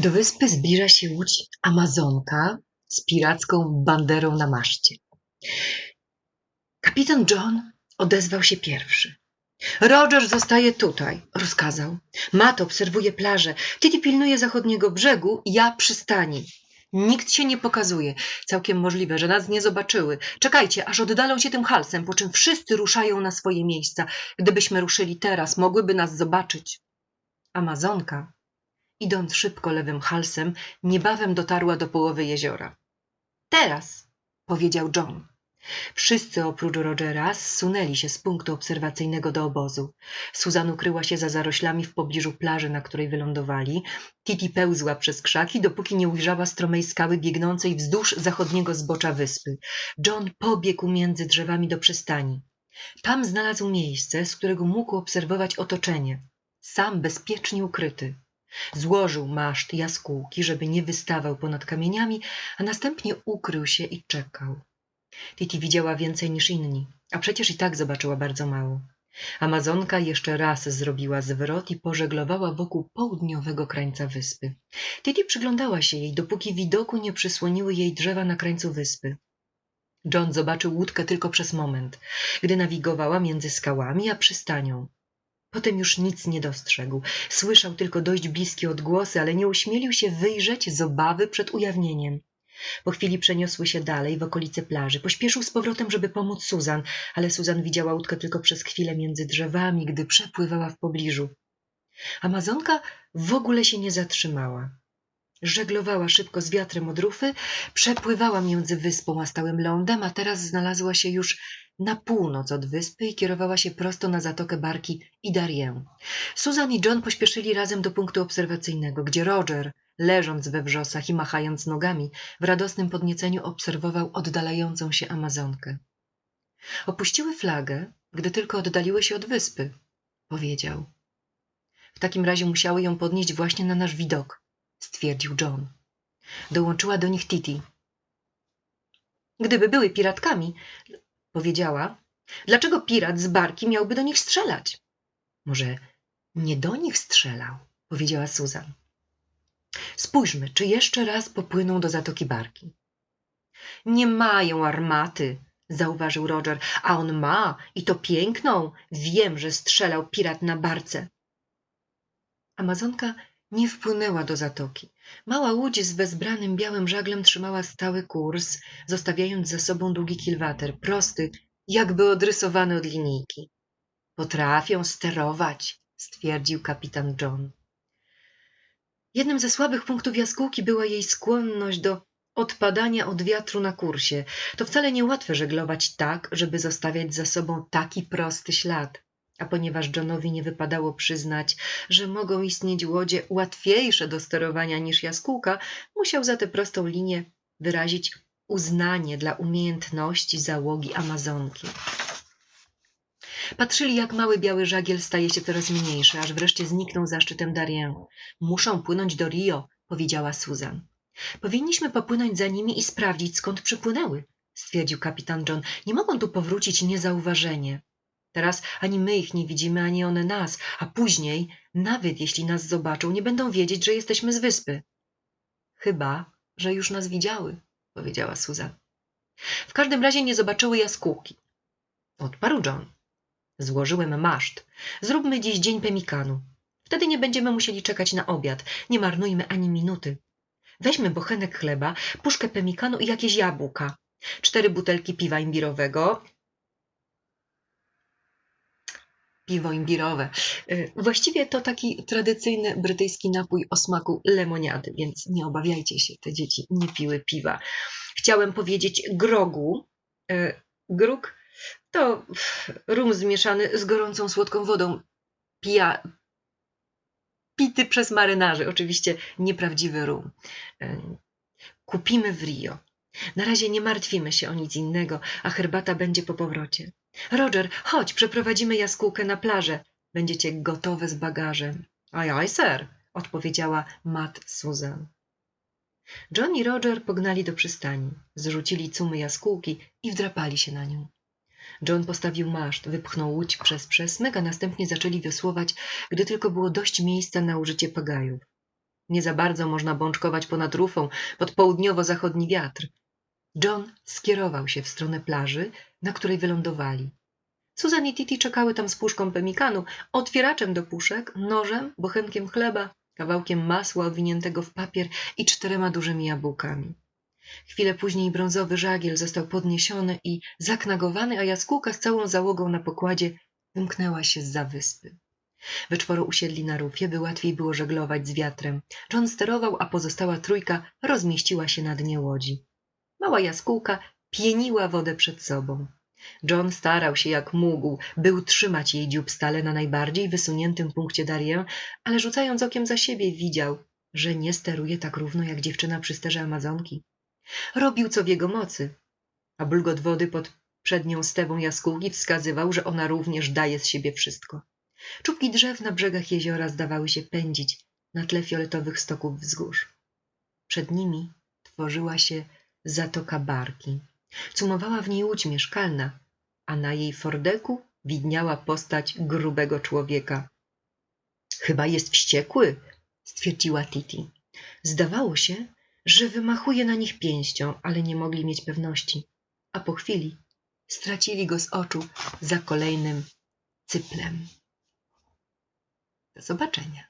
Do wyspy zbliża się łódź Amazonka z piracką banderą na maszcie. Kapitan John odezwał się pierwszy. Roger zostaje tutaj, rozkazał. Matt obserwuje plażę, Titi pilnuje zachodniego brzegu, ja przystani. Nikt się nie pokazuje. Całkiem możliwe, że nas nie zobaczyły. Czekajcie, aż oddalą się tym halsem, po czym wszyscy ruszają na swoje miejsca. Gdybyśmy ruszyli teraz, mogłyby nas zobaczyć. Amazonka, idąc szybko lewym halsem, niebawem dotarła do połowy jeziora. Teraz, powiedział John. Wszyscy oprócz Rogera zsunęli się z punktu obserwacyjnego do obozu. Susan ukryła się za zaroślami w pobliżu plaży, na której wylądowali. Titi pełzła przez krzaki, dopóki nie ujrzała stromej skały biegnącej wzdłuż zachodniego zbocza wyspy. John pobiegł między drzewami do przystani. Tam znalazł miejsce, z którego mógł obserwować otoczenie. Sam bezpiecznie ukryty. Złożył maszt jaskółki, żeby nie wystawał ponad kamieniami, a następnie ukrył się i czekał. Titi widziała więcej niż inni, a przecież i tak zobaczyła bardzo mało. Amazonka jeszcze raz zrobiła zwrot i pożeglowała wokół południowego krańca wyspy. Titi przyglądała się jej, dopóki widoku nie przysłoniły jej drzewa na krańcu wyspy. John zobaczył łódkę tylko przez moment, gdy nawigowała między skałami a przystanią. Potem już nic nie dostrzegł. Słyszał tylko dość bliskie odgłosy, ale nie uśmielił się wyjrzeć z obawy przed ujawnieniem. Po chwili przeniosły się dalej w okolice plaży. Pośpieszył z powrotem, żeby pomóc Suzan, ale Suzan widziała łódkę tylko przez chwilę między drzewami, gdy przepływała w pobliżu. Amazonka w ogóle się nie zatrzymała. Żeglowała szybko z wiatrem od rufy, przepływała między wyspą a stałym lądem, a teraz znalazła się już na północ od wyspy i kierowała się prosto na zatokę Barki i Darien. Susan i John pośpieszyli razem do punktu obserwacyjnego, gdzie Roger, leżąc we wrzosach i machając nogami, w radosnym podnieceniu obserwował oddalającą się Amazonkę. Opuściły flagę, gdy tylko oddaliły się od wyspy, powiedział. W takim razie musiały ją podnieść właśnie na nasz widok, stwierdził John. Dołączyła do nich Titi. Gdyby były piratkami, powiedziała, dlaczego pirat z barki miałby do nich strzelać? Może nie do nich strzelał, powiedziała Susan. Spójrzmy, czy jeszcze raz popłyną do Zatoki Barki. Nie mają armaty, zauważył Roger, a on ma i to piękną. Wiem, że strzelał pirat na barce. Amazonka nie wpłynęła do zatoki. Mała łódź z wezbranym białym żaglem trzymała stały kurs, zostawiając za sobą długi kilwater, prosty, jakby odrysowany od linijki. Potrafią sterować, stwierdził kapitan John. Jednym ze słabych punktów jaskółki była jej skłonność do odpadania od wiatru na kursie. To wcale niełatwe żeglować tak, żeby zostawiać za sobą taki prosty ślad. A ponieważ Johnowi nie wypadało przyznać, że mogą istnieć łodzie łatwiejsze do sterowania niż jaskółka, musiał za tę prostą linię wyrazić uznanie dla umiejętności załogi Amazonki. Patrzyli, jak mały biały żagiel staje się coraz mniejszy, aż wreszcie zniknął za szczytem Darien. Muszą płynąć do Rio, powiedziała Susan. Powinniśmy popłynąć za nimi i sprawdzić, skąd przypłynęły, stwierdził kapitan John. Nie mogą tu powrócić niezauważenie. Teraz ani my ich nie widzimy, ani one nas, a później, nawet jeśli nas zobaczą, nie będą wiedzieć, że jesteśmy z wyspy. Chyba, że już nas widziały, powiedziała Susan. W każdym razie nie zobaczyły jaskółki. Odparł John. Złożyłem maszt. Zróbmy dziś dzień pemikanu. Wtedy nie będziemy musieli czekać na obiad. Nie marnujmy ani minuty. Weźmy bochenek chleba, puszkę pemikanu i jakieś jabłka. Cztery butelki piwa imbirowego. Piwo imbirowe. Y, Właściwie to taki tradycyjny brytyjski napój o smaku lemoniady, więc nie obawiajcie się, te dzieci nie piły piwa. Chciałem powiedzieć grogu. Y, Grog to rum zmieszany z gorącą słodką wodą. Pija, pity przez marynarzy, oczywiście nieprawdziwy rum. E, Kupimy w Rio. Na razie nie martwimy się o nic innego, a herbata będzie po powrocie. Roger, chodź, przeprowadzimy jaskółkę na plażę. Będziecie gotowe z bagażem. Aj, aj, ser, odpowiedziała Matt Susan. John i Roger pognali do przystani, zrzucili cumy jaskółki i wdrapali się na nią. John postawił maszt, wypchnął łódź przez przesmyk, a następnie zaczęli wiosłować, gdy tylko było dość miejsca na użycie pagajów. Nie za bardzo można bączkować ponad rufą pod południowo-zachodni wiatr. John skierował się w stronę plaży, na której wylądowali. Susan i Titi czekały tam z puszką pemikanu, otwieraczem do puszek, nożem, bochenkiem chleba, kawałkiem masła owiniętego w papier i czterema dużymi jabłkami. Chwilę później brązowy żagiel został podniesiony i zaknagowany, a jaskółka z całą załogą na pokładzie wymknęła się z za wyspy. We czworo usiedli na rufie, by łatwiej było żeglować z wiatrem. John sterował, a pozostała trójka rozmieściła się na dnie łodzi. Mała jaskółka pieniła wodę przed sobą. John starał się jak mógł, by utrzymać jej dziób stale na najbardziej wysuniętym punkcie Darien, ale rzucając okiem za siebie widział, że nie steruje tak równo jak dziewczyna przy sterze Amazonki. Robił co w jego mocy, a bulgot wody pod przednią stewą jaskółki wskazywał, że ona również daje z siebie wszystko. Czubki drzew na brzegach jeziora zdawały się pędzić na tle fioletowych stoków wzgórz. Przed nimi tworzyła się zatoka barki. Cumowała w niej łódź mieszkalna, a na jej fordeku widniała postać grubego człowieka. Chyba jest wściekły, stwierdziła Titi. Zdawało się, że wymachuje na nich pięścią, ale nie mogli mieć pewności. A po chwili stracili go z oczu za kolejnym cyplem. Do zobaczenia.